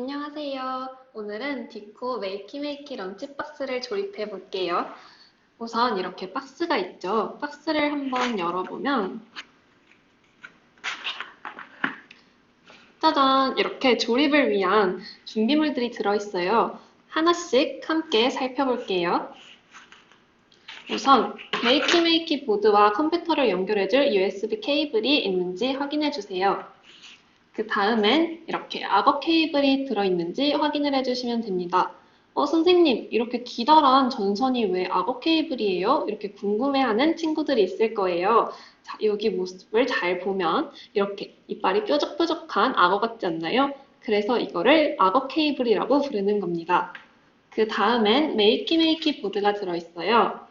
안녕하세요. 오늘은 디코 메이키메이키 런치박스를 조립해 볼게요. 우선 이렇게 박스가 있죠. 박스를 한번 열어보면 짜잔! 이렇게 조립을 위한 준비물들이 들어있어요. 하나씩 함께 살펴볼게요. 우선 메이키메이키 보드와 컴퓨터를 연결해줄 USB 케이블이 있는지 확인해 주세요. 그 다음엔 이렇게 악어 케이블이 들어있는지 확인을 해주시면 됩니다. 어, 선생님, 이렇게 기다란 전선이 왜 악어 케이블이에요? 이렇게 궁금해하는 친구들이 있을 거예요. 자, 여기 모습을 잘 보면 이렇게 이빨이 뾰족뾰족한 악어 같지 않나요? 그래서 이거를 악어 케이블이라고 부르는 겁니다. 그 다음엔 메이키메이키 보드가 들어있어요.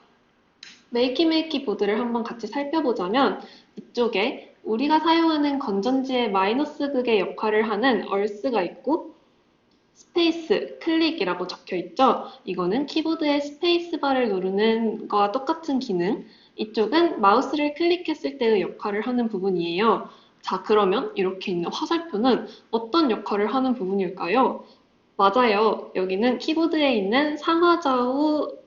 메이키메이키 보드를 한번 같이 살펴보자면 이쪽에 우리가 사용하는 건전지의 마이너스 극의 역할을 하는 얼스가 있고 스페이스, 클릭이라고 적혀 있죠. 이거는 키보드의 스페이스바를 누르는 거와 똑같은 기능. 이쪽은 마우스를 클릭했을 때의 역할을 하는 부분이에요. 자, 그러면 이렇게 있는 화살표는 어떤 역할을 하는 부분일까요? 맞아요. 여기는 키보드에 있는 상하좌우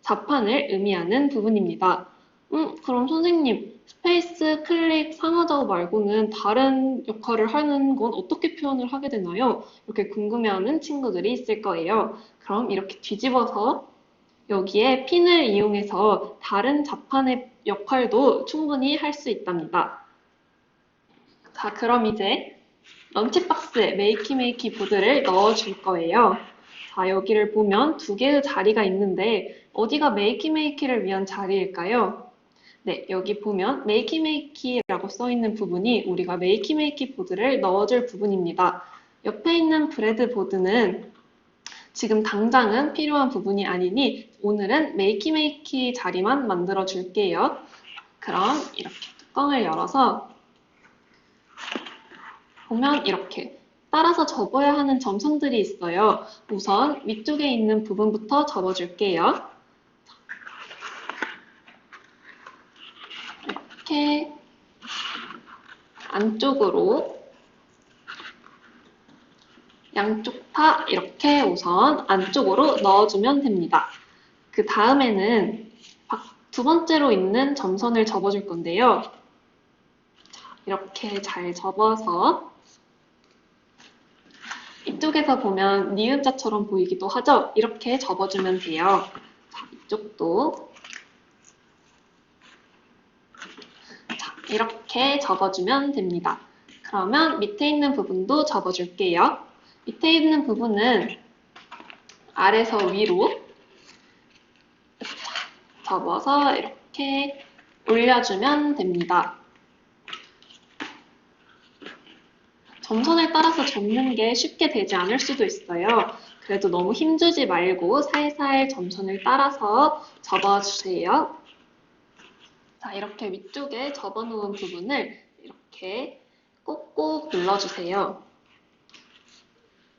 자판을 의미하는 부분입니다. 음, 그럼 선생님, 스페이스, 클릭, 상하좌우 말고는 다른 역할을 하는 건 어떻게 표현을 하게 되나요? 이렇게 궁금해하는 친구들이 있을 거예요. 그럼 이렇게 뒤집어서 여기에 핀을 이용해서 다른 자판의 역할도 충분히 할 수 있답니다. 자, 그럼 이제 런치박스에 메이키메이키 보드를 넣어줄 거예요. 자, 여기를 보면 두 개의 자리가 있는데 어디가 메이키메이키를 위한 자리일까요? 네, 여기 보면 메이키메이키라고 써 있는 부분이 우리가 메이키메이키 보드를 넣어줄 부분입니다. 옆에 있는 브레드 보드는 지금 당장은 필요한 부분이 아니니 오늘은 메이키메이키 자리만 만들어 줄게요. 그럼 이렇게 뚜껑을 열어서 보면 이렇게 따라서 접어야 하는 점선들이 있어요. 우선 위쪽에 있는 부분부터 접어줄게요. 이렇게 안쪽으로 양쪽 다 이렇게 우선 안쪽으로 넣어주면 됩니다. 그 다음에는 두 번째로 있는 점선을 접어줄 건데요. 이렇게 잘 접어서 이쪽에서 보면 니은자처럼 보이기도 하죠? 이렇게 접어주면 돼요. 자, 이쪽도 이렇게 접어주면 됩니다. 그러면 밑에 있는 부분도 접어줄게요. 밑에 있는 부분은 아래서 위로 접어서 이렇게 올려주면 됩니다. 점선을 따라서 접는 게 쉽게 되지 않을 수도 있어요. 그래도 너무 힘주지 말고 살살 점선을 따라서 접어주세요. 자, 이렇게 위쪽에 접어놓은 부분을 이렇게 꾹꾹 눌러주세요.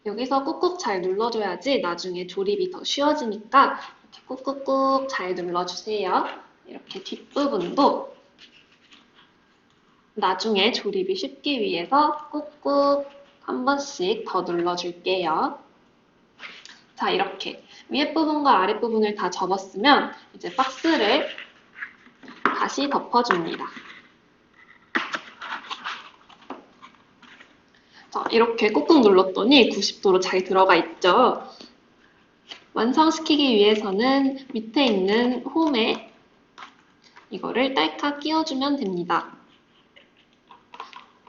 여기서 꾹꾹 잘 눌러줘야지 나중에 조립이 더 쉬워지니까 이렇게 꾹꾹꾹 잘 눌러주세요. 이렇게 뒷부분도 나중에 조립이 쉽기 위해서 꾹꾹 한 번씩 더 눌러줄게요. 자, 이렇게 위에 부분과 아랫 부분을 다 접었으면 이제 박스를 다시 덮어줍니다. 자, 이렇게 꾹꾹 눌렀더니 90도로 잘 들어가 있죠. 완성시키기 위해서는 밑에 있는 홈에 이거를 딸깍 끼워주면 됩니다.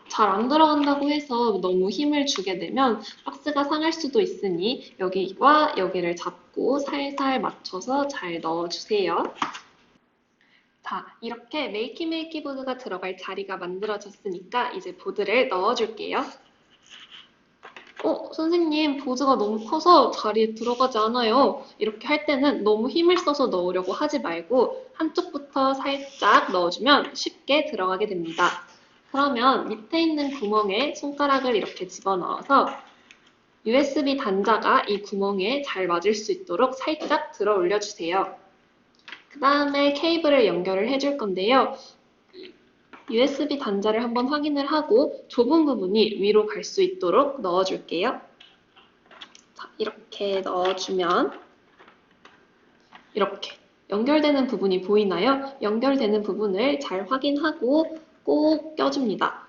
잘 안 들어간다고 해서 너무 힘을 주게 되면 박스가 상할 수도 있으니 여기와 여기를 잡고 살살 맞춰서 잘 넣어주세요. 자, 이렇게 메이키 메이키 보드가 들어갈 자리가 만들어졌으니까 이제 보드를 넣어줄게요. 어, 선생님, 보드가 너무 커서 자리에 들어가지 않아요. 이렇게 할 때는 너무 힘을 써서 넣으려고 하지 말고 한쪽부터 살짝 넣어주면 쉽게 들어가게 됩니다. 그러면 밑에 있는 구멍에 손가락을 이렇게 집어넣어서 USB 단자가 이 구멍에 잘 맞을 수 있도록 살짝 들어 올려주세요. 그 다음에 케이블을 연결을 해줄 건데요. USB 단자를 한번 확인을 하고 좁은 부분이 위로 갈 수 있도록 넣어줄게요. 이렇게 넣어주면 이렇게 연결되는 부분이 보이나요? 연결되는 부분을 잘 확인하고 꼭 껴줍니다.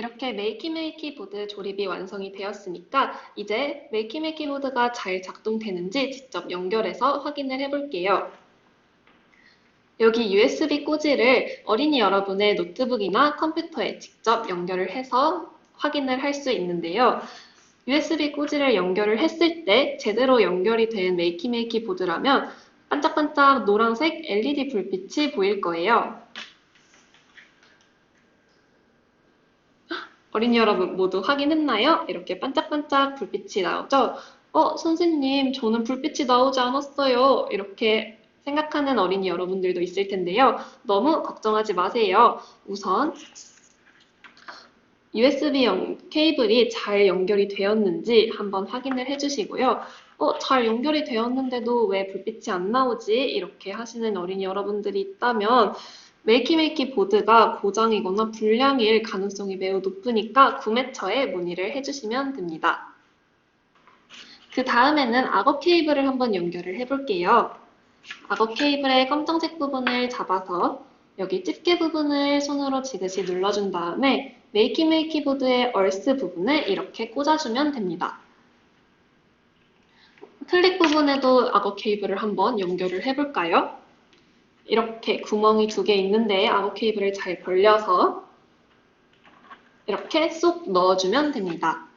이렇게 메이키메이키 보드 조립이 완성이 되었으니까 이제 메이키메이키 보드가 잘 작동되는지 직접 연결해서 확인을 해볼게요. 여기 USB 꽂이를 어린이 여러분의 노트북이나 컴퓨터에 직접 연결을 해서 확인을 할 수 있는데요. USB 꽂이를 연결을 했을 때 제대로 연결이 된 메이키메이키 보드라면 반짝반짝 노란색 LED 불빛이 보일 거예요. 어린이 여러분 모두 확인했나요? 이렇게 반짝반짝 불빛이 나오죠? 어, 선생님, 저는 불빛이 나오지 않았어요. 이렇게 생각하는 어린이 여러분들도 있을 텐데요. 너무 걱정하지 마세요. 우선 USB 연, 케이블이 잘 연결이 되었는지 한번 확인을 해주시고요. 어, 잘 연결이 되었는데도 왜 불빛이 안 나오지? 이렇게 하시는 어린이 여러분들이 있다면 메이키메이키 보드가 고장이거나 불량일 가능성이 매우 높으니까 구매처에 문의를 해주시면 됩니다. 그 다음에는 악어 케이블을 한번 연결을 해볼게요. 악어 케이블의 검정색 부분을 잡아서 여기 집게 부분을 손으로 지그시 눌러준 다음에 메이키메이키 보드의 얼스 부분을 이렇게 꽂아주면 됩니다. 클릭 부분에도 악어 케이블을 한번 연결을 해볼까요? 이렇게 구멍이 두 개 있는데 악어 케이블을 잘 벌려서 이렇게 쏙 넣어주면 됩니다.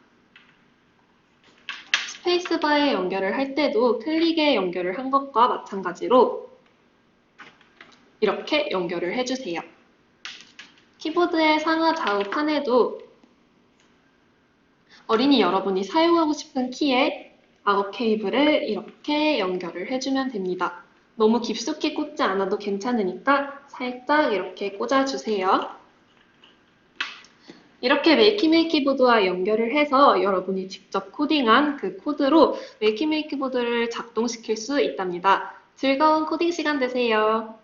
스페이스바에 연결을 할 때도 클릭에 연결을 한 것과 마찬가지로 이렇게 연결을 해주세요. 키보드의 상하 좌우 판에도 어린이 여러분이 사용하고 싶은 키에 악어 케이블을 이렇게 연결을 해주면 됩니다. 너무 깊숙이 꽂지 않아도 괜찮으니까 살짝 이렇게 꽂아주세요. 이렇게 메이키메이키 보드와 연결을 해서 여러분이 직접 코딩한 그 코드로 메이키메이키 보드를 작동시킬 수 있답니다. 즐거운 코딩 시간 되세요.